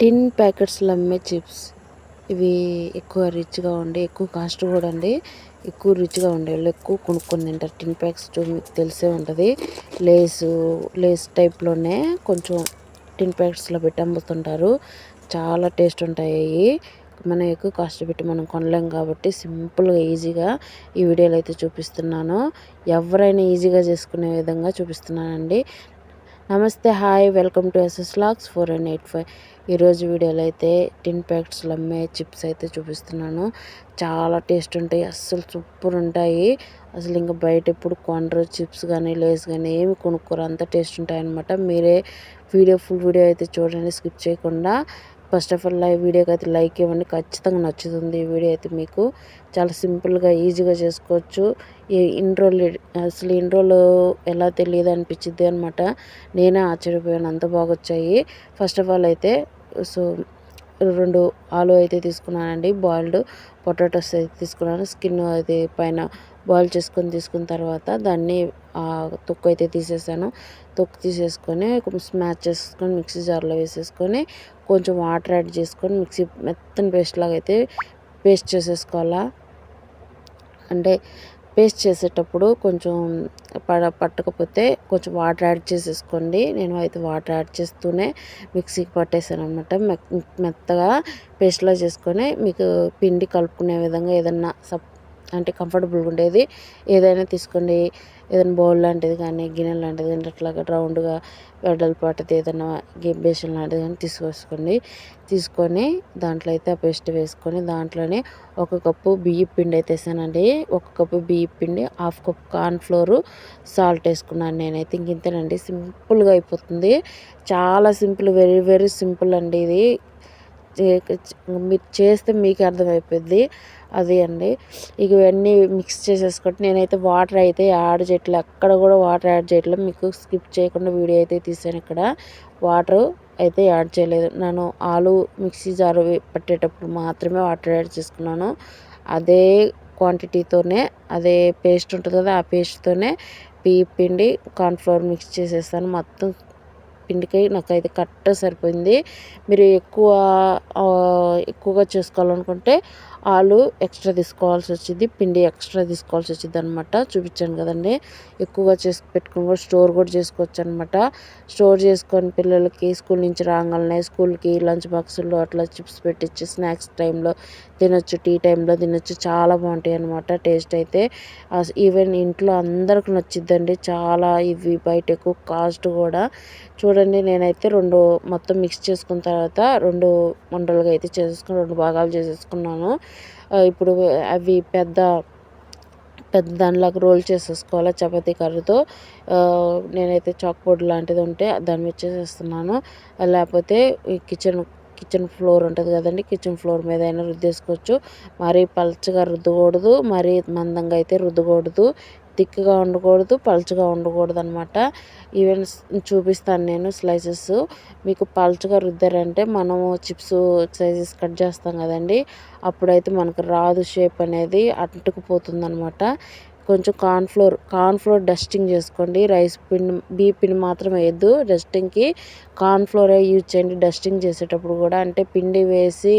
టిన్ ప్యాకెట్స్లో అమ్మే చిప్స్. ఇవి ఎక్కువ రిచ్గా ఉండి ఎక్కువ కాస్ట్ కూడా అండి ఎక్కువ రిచ్గా ఉండే వాళ్ళు ఎక్కువ కొనుక్కొని తింటారు. టిన్ ప్యాక్స్ మీకు తెలిసే ఉంటుంది. లేసు లేస్ టైప్లోనే కొంచెం టిన్ ప్యాకెట్స్లో పెట్టి అమ్ముతుంటారు. చాలా టేస్ట్ ఉంటాయి మనం ఎక్కువ కాస్ట్ పెట్టి మనం కొనలేం కాబట్టి సింపుల్గా ఈజీగా ఈ వీడియోలో అయితే చూపిస్తున్నాను. ఎవరైనా ఈజీగా చేసుకునే విధంగా చూపిస్తున్నానండి. నమస్తే హాయ్ వెల్కమ్ టు ఎస్ఎస్ లాక్స్ ఫోర్ అండ్ ఎయిట్ ఫైవ్. ఈరోజు వీడియోలో అయితే టిన్ ప్యాకెట్స్లో అమ్మే చిప్స్ అయితే చూపిస్తున్నాను. చాలా టేస్ట్ ఉంటాయి అస్సలు సూపర్ ఉంటాయి. అసలు ఇంకా బయట ఎప్పుడు కొనరు చిప్స్ కానీ లేస్ కానీ ఏమి కొనుక్కోరు అంత టేస్ట్ ఉంటాయి అనమాట మీరే వీడియో ఫుల్ వీడియో అయితే చూడండి స్కిప్ చేయకుండా. ఫస్ట్ ఆఫ్ ఆల్ లైవ్ వీడియోకి అయితే లైక్ ఇవ్వండి. ఖచ్చితంగా నచ్చుతుంది ఈ వీడియో అయితే మీకు. చాలా సింపుల్గా ఈజీగా చేసుకోవచ్చు. ఈ ఇన్ని రోజులు అసలు ఇన్ని రోజులు ఎలా తెలియదు అనిపించింది అనమాట నేనే ఆశ్చర్యపోయాను. అంత బాగా వచ్చాయి. ఫస్ట్ ఆఫ్ ఆల్ అయితే సో రెండు ఆలు అయితే తీసుకున్నానండి. బాయిల్డ్ పొటాటోస్ అయితే తీసుకున్నాను. స్కిన్ అయితే పైన బాయిల్ చేసుకొని తీసుకున్న తర్వాత దాన్ని తొక్కు అయితే తీసేసాను. తొక్కు తీసేసుకొని స్మాచ్ చేసుకొని మిక్సీ జార్లో వేసేసుకొని కొంచెం వాటర్ యాడ్ చేసుకొని మిక్సీ మెత్తని పేస్ట్ లాగా అయితే పేస్ట్ చేసేసుకోవాలా. అంటే పేస్ట్ చేసేటప్పుడు కొంచెం పడ పట్టకపోతే కొంచెం వాటర్ యాడ్ చేసేసుకోండి. నేను అయితే వాటర్ యాడ్ చేస్తూనే మిక్సీకి పట్టేసాను అనమాట మెత్తగా పేస్ట్లా చేసుకొని మీకు పిండి కలుపుకునే విధంగా ఏదన్నా సప్ అంటే కంఫర్టబుల్గా ఉండేది. ఏదైనా తీసుకోండి ఏదైనా బౌల్ లాంటిది కానీ గిన్నె లాంటిది కానీ అట్లాగా రౌండ్గా వెడల్పాటిది ఏదైనా బేషన్ లాంటిది కానీ తీసుకొసుకోండి తీసుకొని దాంట్లో అయితే ఆ పేస్ట్ వేసుకొని దాంట్లోనే ఒక కప్పు బియ్య పిండి అయితే వేసానండి. ఒక కప్పు బియ్య పిండి half cup corn flour salt వేసుకున్నాను నేనైతే. ఇంక ఇంతేనండి. సింపుల్గా అయిపోతుంది. చాలా సింపుల్ వెరీ వెరీ సింపుల్ అండి ఇది. మీరు చేస్తే మీకు అర్థమైపోద్ది. అది అండి. ఇక ఇవన్నీ మిక్స్ చేసేసుకుంటే నేనైతే వాటర్ అయితే యాడ్ చేయట్లేదు అక్కడ కూడా వాటర్ యాడ్ చేయట్లేదు మీకు స్కిప్ చేయకుండా వీడియో అయితే తీసాను ఇక్కడ. వాటర్ అయితే యాడ్ చేయలేదు. నేను ఆలు మిక్సీ జారు పట్టేటప్పుడు మాత్రమే వాటర్ యాడ్ చేసుకున్నాను. అదే క్వాంటిటీతోనే అదే పేస్ట్ ఉంటుంది కదా ఆ పేస్ట్తోనే బియ్య పిండి కార్న్ఫ్లవర్ మిక్స్ చేసేస్తాను. మొత్తం పిండికి నాకైతే కరెక్ట్ సరిపోయింది. మీరు ఎక్కువ ఎక్కువగా చేసుకోవాలనుకుంటే ఆలు ఎక్స్ట్రా తీసుకోవాల్సి వచ్చింది పిండి ఎక్స్ట్రా తీసుకోవాల్సి వచ్చింది అనమాట చూపించాను కదండి. ఎక్కువగా చేసి పెట్టుకుని కూడా స్టోర్ కూడా చేసుకోవచ్చు అనమాట స్టోర్ చేసుకొని పిల్లలకి స్కూల్ నుంచి రాగానే స్కూల్కి లంచ్ బాక్సుల్లో అట్లా చిప్స్ పెట్టించి స్నాక్స్ టైంలో తినొచ్చు టీ టైంలో తినొచ్చు. చాలా బాగుంటాయి అనమాట టేస్ట్ అయితే. ఈవెన్ ఇంట్లో అందరికి నచ్చిద్దండి. చాలా ఇవి బయట ఎక్కువ కాస్ట్ కూడా. చూడండి నేనైతే రెండు మొత్తం మిక్స్ చేసుకున్న తర్వాత రెండు మండలుగా అయితే చేసేసుకుని రెండు భాగాలు చేసేసుకున్నాను. ఇప్పుడు అవి పెద్ద పెద్ద దానిలాగా రోల్ చేసేసుకోవాలి చపాతీ కర్రతో. నేనైతే చాక్ బోర్డ్ లాంటిది ఉంటే దాన్ని మీద చేసేస్తున్నాను. లేకపోతే ఈ కిచెన్ కిచెన్ ఫ్లోర్ ఉంటుంది కదండి కిచెన్ ఫ్లోర్ మీద అయినా రుద్దేసుకోవచ్చు. మరీ పల్చగా రుద్దకూడదు మరీ మందంగా అయితే రుద్దకూడదు. థిక్గా ఉండకూడదు పల్చగా ఉండకూడదు అనమాట ఈవెన్ చూపిస్తాను నేను స్లైసెస్ మీకు పల్చగా రుద్దారంటే మనము చిప్స్ సైజెస్ కట్ చేస్తాం కదండి. అప్పుడైతే మనకు రాదు షేప్ అనేది అంటుకుపోతుంది అనమాట కొంచెం కార్న్ఫ్లోర్ కార్న్ఫ్లోర్ డస్టింగ్ చేసుకోండి. రైస్ పిండి బీ పిండి మాత్రం వేయద్దు. డస్టింగ్కి కార్న్ఫ్లోరే యూజ్ చేయండి. డస్టింగ్ చేసేటప్పుడు కూడా అంటే పిండి వేసి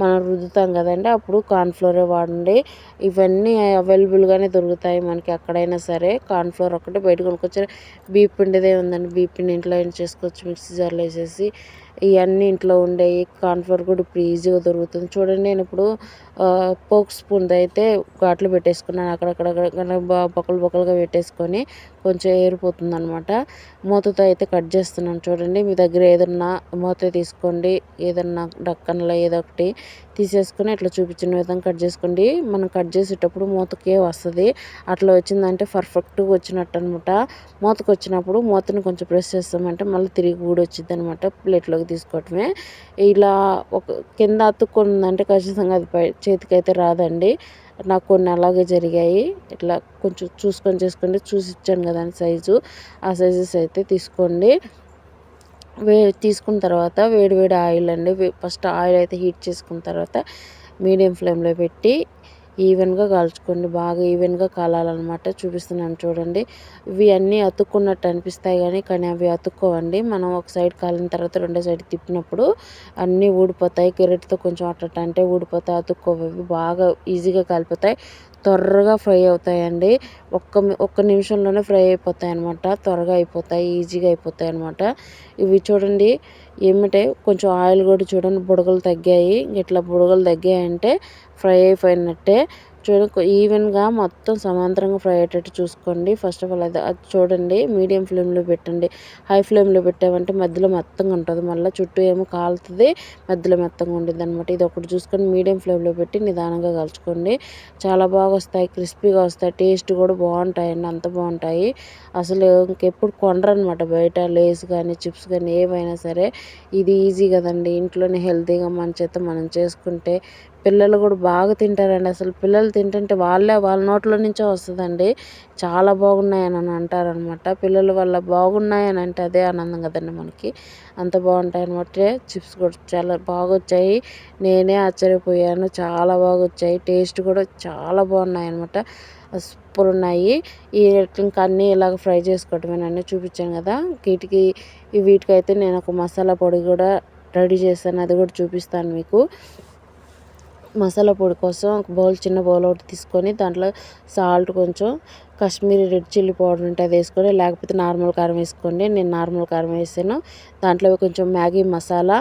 మనం రుద్దుతాం కదండి అప్పుడు కార్న్ఫ్లోరే వాడండి. ఇవన్నీ అవైలబుల్గానే దొరుకుతాయి మనకి ఎక్కడైనా సరే. కార్న్ఫ్లోర్ ఒకటి బయట కొనుక్కొచ్చారు. బీ పిండిదే ఉందండి. బీ పిండి ఇంట్లో ఏం చేసుకోవచ్చు. మిక్సీ జార్లో వేసేసి ఇవన్నీ ఇంట్లో ఉండేవి కార్న్ఫ్లోర్ కూడా ఇప్పుడు ఈజీగా దొరుకుతుంది. చూడండి నేను ఇప్పుడు పోక్ స్పూన్ అయితే ఘాట్లు పెట్టేసుకున్నాను. అక్కడక్కడ బొక్కలు బొక్కలుగా పెట్టేసుకొని కొంచెం ఏరిపోతుంది అనమాట మూతతో అయితే కట్ చేస్తున్నాను చూడండి. మీ దగ్గర ఏదన్నా మూత తీసుకోండి. ఏదన్నా డక్కన్లో ఏదో ఒకటి తీసేసుకుని ఇట్లా చూపించిన విధంగా కట్ చేసుకోండి. మనం కట్ చేసేటప్పుడు మూతకే వస్తుంది. అట్లా వచ్చిందంటే పర్ఫెక్ట్గా వచ్చినట్టు అనమాట మూతకు వచ్చినప్పుడు మూతని కొంచెం ప్రెస్ చేస్తామంటే మళ్ళీ తిరిగి కూడా వచ్చింది అనమాట ప్లేట్లోకి తీసుకోవటమే. ఇలా ఒక కింద అతుక్కుందంటే ఖచ్చితంగా అది పై అయితే రాదండి. నాకు కొన్ని అలాగే జరిగాయి. ఇట్లా కొంచెం చూసుకొని చేసుకోండి చూసి ఇచ్చాను కదా సైజు. ఆ సైజెస్ అయితే తీసుకోండి. వే తీసుకున్న తర్వాత వేడి వేడి ఆయిల్ అండి. ఫస్ట్ ఆయిల్ అయితే హీట్ చేసుకున్న తర్వాత మీడియం ఫ్లేమ్లో పెట్టి ఈవెన్గా కాల్చుకోండి బాగా ఈవెన్గా కాలాలన్నమాట చూపిస్తున్నాను చూడండి. ఇవి అన్నీ అతుక్కున్నట్టు అనిపిస్తాయి కానీ కానీ అవి అతుక్కోవండి. మనం ఒక సైడ్ కాలిన తర్వాత రెండో సైడ్ తిప్పినప్పుడు అన్నీ ఊడిపోతాయి. కెరెట్తో కొంచెం అట్ట అంటే ఊడిపోతాయి అతుక్కోవి. బాగా ఈజీగా కాలిపోతాయి. త్వరగా ఫ్రై అవుతాయండి. ఒక్క ఒక్క నిమిషంలోనే ఫ్రై అయిపోతాయి అనమాట త్వరగా అయిపోతాయి ఈజీగా అయిపోతాయి అనమాట ఇవి చూడండి ఏమిటే కొంచెం ఆయిల్ కూడా చూడండి బుడగలు తగ్గాయి. ఇట్లా బుడగలు తగ్గాయంటే ఫ్రై అయిపోయినట్టే. చూడండి ఈవెన్గా మొత్తం సమాంతరంగా ఫ్రై అయ్యేటట్టు చూసుకోండి. ఫస్ట్ ఆఫ్ ఆల్ అది అది చూడండి మీడియం ఫ్లేమ్లో పెట్టండి. హై ఫ్లేమ్లో పెట్టామంటే మధ్యలో మెత్తంగా ఉంటుంది. మళ్ళీ చుట్టూ ఏమో కాలుతుంది మధ్యలో మెత్తంగా ఉండేది అనమాట ఇది ఒకటి చూసుకొని మీడియం ఫ్లేమ్లో పెట్టి నిదానంగా కలుచుకోండి. చాలా బాగా వస్తాయి క్రిస్పీగా వస్తాయి. టేస్ట్ కూడా బాగుంటాయండి అంత బాగుంటాయి. అసలు ఇంకెప్పుడు కొనరనమాట బయట లేస్ కానీ చిప్స్ కానీ ఏవైనా సరే. ఇది ఈజీ కదండి. ఇంట్లోనే హెల్తీగా మన చేత మనం చేసుకుంటే పిల్లలు కూడా బాగా తింటారండి. అసలు పిల్లలు తింటుంటే వాళ్ళే వాళ్ళ నోట్లో నుంచే వస్తుందండి. చాలా బాగున్నాయని అని అంటారనమాట. పిల్లల వల్ల బాగున్నాయని అంటే అదే ఆనందం కదండి మనకి. అంత బాగుంటాయి అనమాట చిప్స్ కూడా చాలా బాగా వచ్చాయి నేనే ఆశ్చర్యపోయాను. చాలా బాగా వచ్చాయి టేస్ట్ కూడా చాలా బాగున్నాయి అనమాట సూపర్ ఉన్నాయి. ఈ ఇంకా అన్నీ ఇలాగ ఫ్రై చేసుకోవటమేనండి చూపించాను కదా. వీటికి వీటికైతే నేను ఒక మసాలా పొడి కూడా రెడీ చేశాను. అది కూడా చూపిస్తాను మీకు. మసాలా పొడి కోసం ఒక బౌల్ చిన్న బౌల్ ఒకటి తీసుకొని దాంట్లో సాల్ట్ కొంచెం కాశ్మీరీ రెడ్ చిల్లీ పౌడర్ ఉంటే అది వేసుకొని లేకపోతే నార్మల్ కారం వేసుకోండి. నేను నార్మల్ కారం వేసాను. దాంట్లో కొంచెం మ్యాగీ మసాలా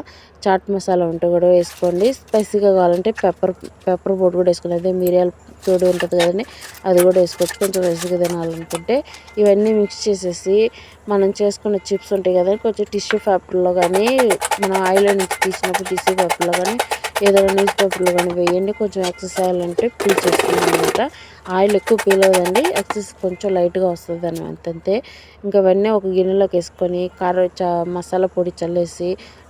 చాట్ మసాలా ఉంటే కూడా వేసుకోండి. స్పైసీగా కావాలంటే పెప్పర్ పెప్పర్ పొడి కూడా వేసుకోండి. అదే మిరియాల తోడు ఉంటుంది కదండి అది కూడా వేసుకోవచ్చు. కొంచెం స్పైసీగా తినాలనుకుంటే ఇవన్నీ మిక్స్ చేసేసి మనం చేసుకున్న చిప్స్ ఉంటాయి కదండి కొంచెం టిష్యూ పేపర్లో కానీ మనం ఆయిల్ నుంచి తీసినప్పుడు టిష్యూ పేపర్లో కానీ ఏదైనా న్యూస్ పేపర్లు కానీ వేయండి. కొంచెం ఎక్సెస్ ఆయిల్ అంటే పీల్ చేసుకున్నాం అనమాట ఆయిల్ ఎక్కువ పీల్ అవ్వదండి. ఎక్సెస్ కొంచెం లైట్గా వస్తుంది అనమాట అంతే. ఇంకా అవన్నీ ఒక గిన్నెలోకి వేసుకొని కార మసాలా పొడి చల్లేసి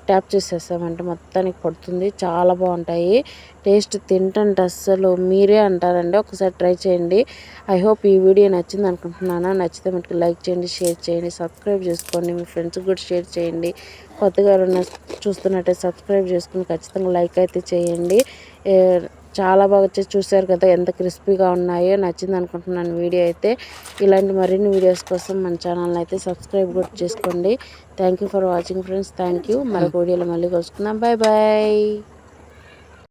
ట్యాప్ చేసేసామంటే మొత్తానికి పడుతుంది. చాలా బాగుంటాయి. టేస్ట్ తింటుంటే అస్సలు మీరే అంటారండి. ఒకసారి ట్రై చేయండి. ఐ హోప్ ఈ వీడియో నచ్చింది అనుకుంటున్నాను. నచ్చితే మీకు లైక్ చేయండి షేర్ చేయండి సబ్స్క్రైబ్ చేసుకోండి. మీ ఫ్రెండ్స్కి కూడా షేర్ చేయండి. కొత్తగా ఎవరైనా చూస్తున్నట్టే సబ్స్క్రైబ్ చేసుకుని ఖచ్చితంగా లైక్ అయితే చేయండి. చాలా బాగా వచ్చి చూసారు కదా ఎంత క్రిస్పీగా ఉన్నాయో నచ్చింది అనుకుంటున్నాను వీడియో అయితే. ఇలాంటి మరిన్ని వీడియోస్ కోసం మన ఛానల్ని అయితే సబ్స్క్రైబ్ కూడా చేసుకోండి. Thank for watching friends thank you మరొక వీడియోలో మళ్ళీ కలుసుకుందాం. Bye bye